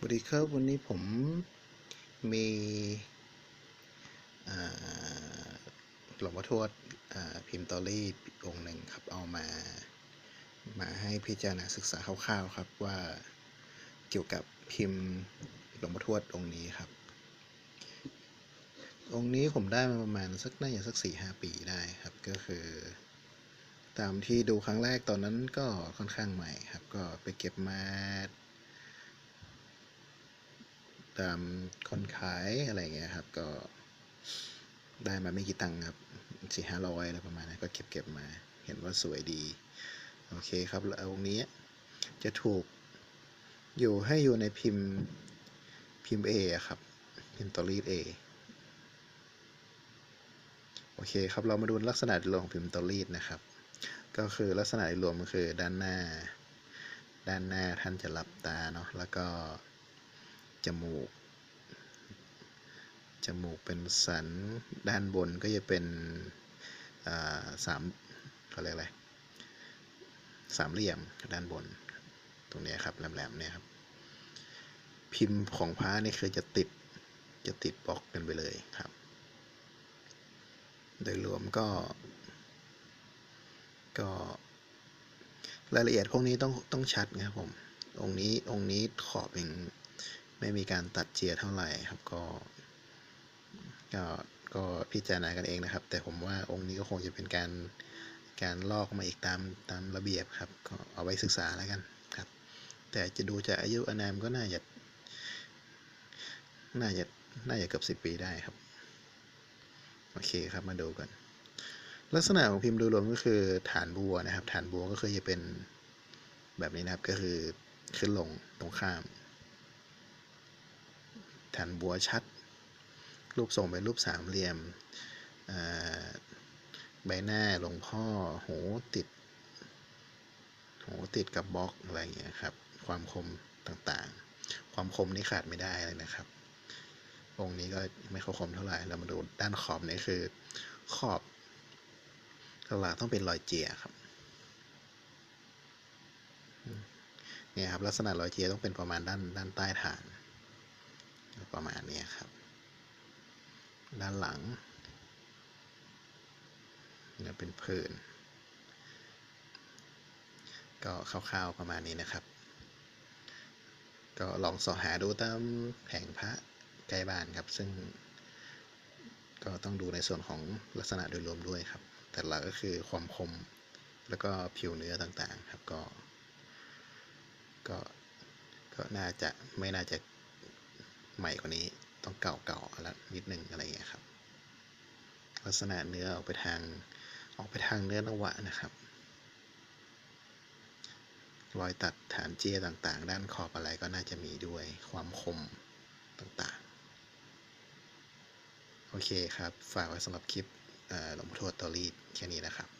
สวัสดีครับวันนี้ผมมีหลวงพ่อทวดพิมพ์ตอรี่องค์หนึ่งครับเอามา มาให้พิจารณาศึกษาคร่าวๆครับว่าเกี่ยวกับพิมพ์หลวงพ่อทวดองค์นี้ครับ องค์นี้ผมได้มาประมาณสักน่าจะสักสี่ห้าปีได้ครับก็คือ ตามที่ดูครั้งแรกตอนนั้นก็ค่อนข้างใหม่ครับ ก็ไปเก็บมา ตามคนขายอะไรเงี้ยครับ ก็ได้มาไม่กี่ตังค์ครับสี่ห้าร้อยอะไรประมาณนั้นก็เก็บเก็บมา เห็นว่าสวยดี โอเคครับแล้วองค์นี้จะถูกอยู่ให้อยู่ในพิมพ์พิมพ์ A อครับ พิมพ์ตอรีด A โอเคครับ เรามาดูลักษณะโดยรวมของพิมพ์ตอรีดนะครับ ก็คือลักษณะโดยรวมก็คือด้านหน้า ด้านหน้าท่านจะหลับตาเนาะแล้วก็ จมูก จมูกเป็นสันด้านบนก็จะเป็นสามเขาเรียกอะไรสามเหลี่ยมด้านบน ตรงนี้ครับแหลมๆเนี่ยครับ พิมพ์ของพระนี่คือจะติดจะติดบล็อกกันไปเลยครับ โดยรวมก็ ก็รายละเอียดพวกนี้ต้องต้องชัดนะครับผมองค์นี้องค์นี้ขอบยัง ไม่มีการตัดเจียเท่าไหร่ครับก็ก็ก็พิจารณากันเองนะครับ แต่ผมว่าองค์นี้ก็คงจะเป็นการการลอกมาอีกตามตามระเบียบครับ ก็เอาไว้ศึกษาแล้วกันครับ แต่จะดูจากอายุอานามก็น่าจะน่าจะน่าจะเกือบสิบปีได้ครับ โอเคครับมาดูกัน ลักษณะของพิมพ์โดยรวมก็คือฐานบัวนะครับ ฐานบัวก็คือจะเป็นแบบนี้นะครับก็คือขึ้นลงตรงข้าม ฐานบัวชัด รูปทรงเป็นรูปสามเหลี่ยม ใบหน้าหลวงพ่อหูติดหูติดกับบล็อกอะไรอย่างเงี้ยครับ ความคมต่างๆ ความคมนี่ขาดไม่ได้เลยนะครับ องค์นี้ก็ไม่ค่อยคมเท่าไหร่ เรามาดูด้านขอบนี่คือ ขอบหลักต้องเป็นรอยเจียครับเนี่ยครับลักษณะรอยเจียต้องเป็นประมาณด้านด้านใต้ฐาน ประมาณนี้ครับ ด้านหลังเนี่ยเป็นพื้น ก็คร่าวๆประมาณนี้นะครับ ก็ลองสอหาดูตามแผงพระใกล้บ้านครับ ซึ่ง ก็ต้องดูในส่วนของลักษณะโดยรวมด้วยครับ แต่หลักก็คือความคมแล้วก็ผิวเนื้อต่างๆครับก็ ก็ก็น่าจะไม่น่าจะ ใหม่กว่านี้ต้องเก่าๆล้วนิดนึงอะไรอย่างเงี้ครับ ลักษณะเนื้อออกไปทางออกไปทางเนื้อนวะนะครับ รอยตัดฐานเจียต่างๆ ด้านขอบอะไรก็น่าจะมีด้วยความคมต่างๆ โอเคครับ ฝากไว้สำหรับคลิปหลวงพ่อทวดตอรี่แค่นี้นะครับ